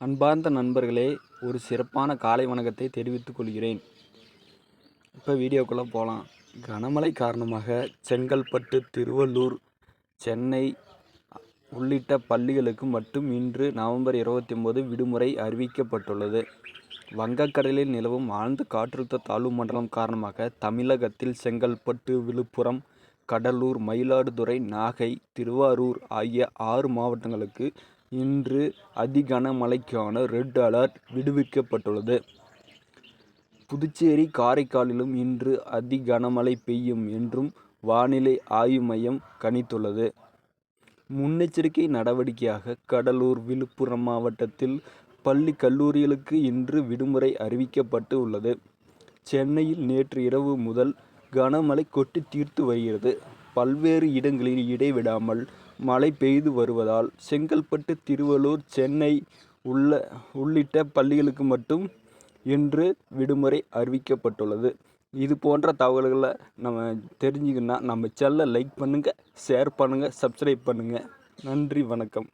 அன்பார்ந்த நண்பர்களே ஒரு சிறப்பான காலை வணக்கத்தை தெரிவித்துக் கொள்கிறேன். இப்போ வீடியோக்குள்ளே போகலாம் கனமழை காரணமாக செங்கல்பட்டு திருவள்ளூர் சென்னை உள்ளிட்ட பள்ளிகளுக்கு மட்டும் இன்று நவம்பர் இருபத்தி ஒம்பது விடுமுறை அறிவிக்கப்பட்டுள்ளது. வங்கக்கடலில் நிலவும் ஆழ்ந்த காற்றழுத்த தாழ்வு மண்டலம் காரணமாக தமிழகத்தில் செங்கல்பட்டு விழுப்புரம் கடலூர் மயிலாடுதுறை நாகை திருவாரூர் ஆகிய ஆறு மாவட்டங்களுக்கு இன்று அதி கனமழைக்கான ரெட் அலர்ட் விடுவிக்கப்பட்டுள்ளது. புதுச்சேரி காரைக்காலிலும் இன்று அதி கனமழை பெய்யும் என்றும் வானிலை ஆய்வு மையம் கணித்துள்ளது. முன்னெச்சரிக்கை நடவடிக்கையாக கடலூர் விழுப்புரம் மாவட்டத்தில் பள்ளி கல்லூரிகளுக்கு இன்று விடுமுறை அறிவிக்கப்பட்டு உள்ளது. சென்னையில் நேற்று இரவு முதல் கனமழை கொட்டி தீர்த்து வருகிறது. பல்வேறு இடங்களில் இடைவிடாமல் மழை பெய்து வருவதால் செங்கல்பட்டு திருவள்ளூர் சென்னை உள்ள உள்ளிட்ட பள்ளிகளுக்கு மட்டும் இன்று விடுமுறை அறிவிக்கப்பட்டுள்ளது. இது போன்ற தகவல்களை நம்ம தெரிஞ்சுக்கணுன்னா நம்ம சேனலை லைக் பண்ணுங்கள் ஷேர் பண்ணுங்கள் சப்ஸ்கிரைப் பண்ணுங்கள் நன்றி வணக்கம்.